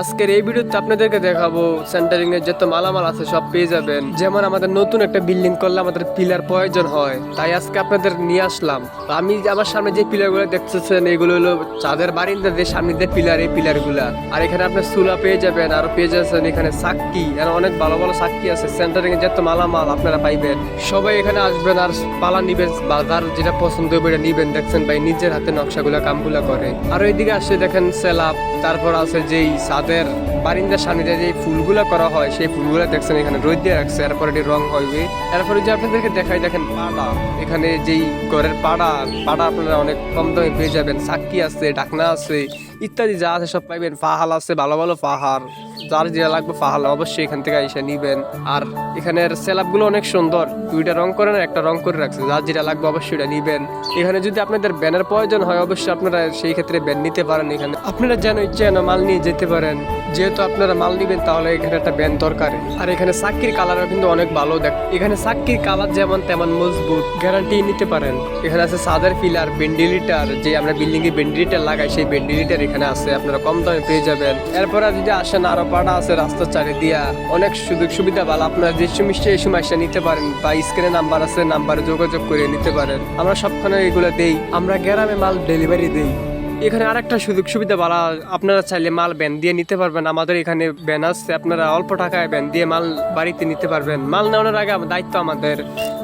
আজকের এই ভিডিওতে আপনাদেরকে দেখাবো সেন্টারিং এর যত মালামাল আছে, সব পেয়ে যাবেন। যেমন আমাদের নতুন একটা বিল্ডিং করলে আমাদের পিলার প্রয়োজন হয়, তাই আজকে আপনাদের নিয়ে আসলাম। আমি আমার সামনে যে পিলারগুলো দেখতেছেন, এগুলো হলো চাঁদের বারিন্দা যে সামনে যে পিলার এই পিলারগুলা আর এখানে আপনার সুলা পেয়ে যাবেন, আর পেয়ে যাচ্ছেন এখানে সাক্ষী। এখানে অনেক ভালো ভালো সাক্ষী আছে সেন্টারিং এর যত মালামাল আপনারা পাইবেন। সবাই এখানে আসবেন আর পালা নিবেন বা যার যেটা পছন্দ হবে এটা নিবেন। দেখছেন ভাই, নিজের হাতে নকশাগুলা কামগুলা করে। আর ওইদিকে আসে দেখেন সেলাপ, তারপর আছে যেই সাদের বারিন্দার সামনে যে ফুলগুলো করা হয়, সেই ফুলগুলো দেখছেন, এখানে রোদ দিয়ে রাখছে, এরপর এটি রং হইবে এরপরে যে আপনাদেরকে দেখাই, দেখেন পাড়া। এখানে যেই ঘরের পাড়া পাড়া আপনারা অনেক কম দামে পেয়ে যাবেন। সাক্ষী আছে, ডাকনা আছে, ইত্যাদি যা আছে সব পাইবেন। পাহাড় আছে, ভালো ভালো পাহাড়। যার যেটা লাগবে ফাহাল, অবশ্যই এখান থেকে এসে নিবেন। আর এখানের সেলাপগুলো অনেক সুন্দর। দুইটা রং করে না, একটা রং করে রাখছে। যার যেটা লাগবে অবশ্যই এটা নিবেন। এখানে যদি আপনাদের ব্যানের প্রয়োজন হয়, অবশ্যই আপনারা সেই ক্ষেত্রে ব্যান নিতে পারেন এখানে। আপনারা যেন ইচ্ছে যেন মাল নিয়ে যেতে পারেন। যেহেতু আপনারা মাল নিবেন, তাহলে এখানে একটা ব্যান দরকার। আর এখানে সাক্ষীর কালারও কিন্তু অনেক ভালো দেখ এখানে সাক্ষীর কালার যেমন তেমন মজবুত গ্যারান্টি নিতে পারেন। এখানে আছে সাদার ফিলার বেন্ডিলিটার যে আমরা বিল্ডিং এ বেন্ডিলিটার লাগাই, সেই বেন্ডিলিটার এখানে আছে, আপনারা কম দামে পেয়ে যাবেন। এরপরে যদি আসেন, আরও পাড়া আছে রাস্তার চারি দিয়া অনেক সুযোগ সুবিধা ভালো, আপনারা যে সময় এই সময় নিতে পারেন, বা স্ক্রিনে নাম্বার আছে নাম্বারে যোগাযোগ করে নিতে পারেন। আমরা সবখানে এগুলো দেই, আমরা গ্রামে মাল ডেলিভারি দেই। এখানে আরেকটা সুযোগ সুবিধা বলা আপনারা চাইলে মাল ব্যান দিয়ে নিতে পারবেন। আমাদের এখানে ব্যান আছে, আপনারা অল্প টাকায় ব্যান দিয়ে মাল বাড়িতে নিতে পারবেন। মাল নেওয়ার আগে দায়িত্ব আমাদের।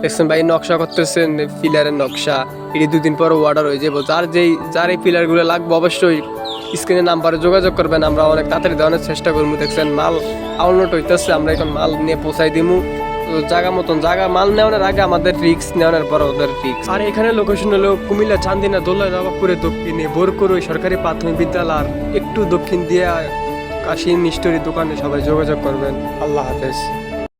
দেখছেন ভাই, নকশা করতেছেন, ফিলারের নকশা। এটি দুদিন পর অর্ডার হয়ে যাব। যার যেই যার এই পিলারগুলো লাগবে অবশ্যই স্ক্রিনে নাম্বারে যোগাযোগ করবেন। আমরা অনেক তাড়াতাড়ি দেওয়ার চেষ্টা করব। দেখছেন মাল আউনলোড হইতেছে, আমরা এখন মাল নিয়ে পৌঁছাই দিমু। জায়গা মতন জায়গা মাল নেওয়ার আগে আমাদের রিক্স নেওয়ার পর ওদের রিক্স আর এখানে লোকেশন হলো কুমিল্লা, চান্দিনা দোল্লা নবাবপুরে দক্ষিণে বোরকুর ওই সরকারি প্রাথমিক বিদ্যালয় একটু দক্ষিণ দিয়ে কাশি মিষ্টরি দোকানে সবাই যোগাযোগ করবেন। আল্লাহ হাফেজ।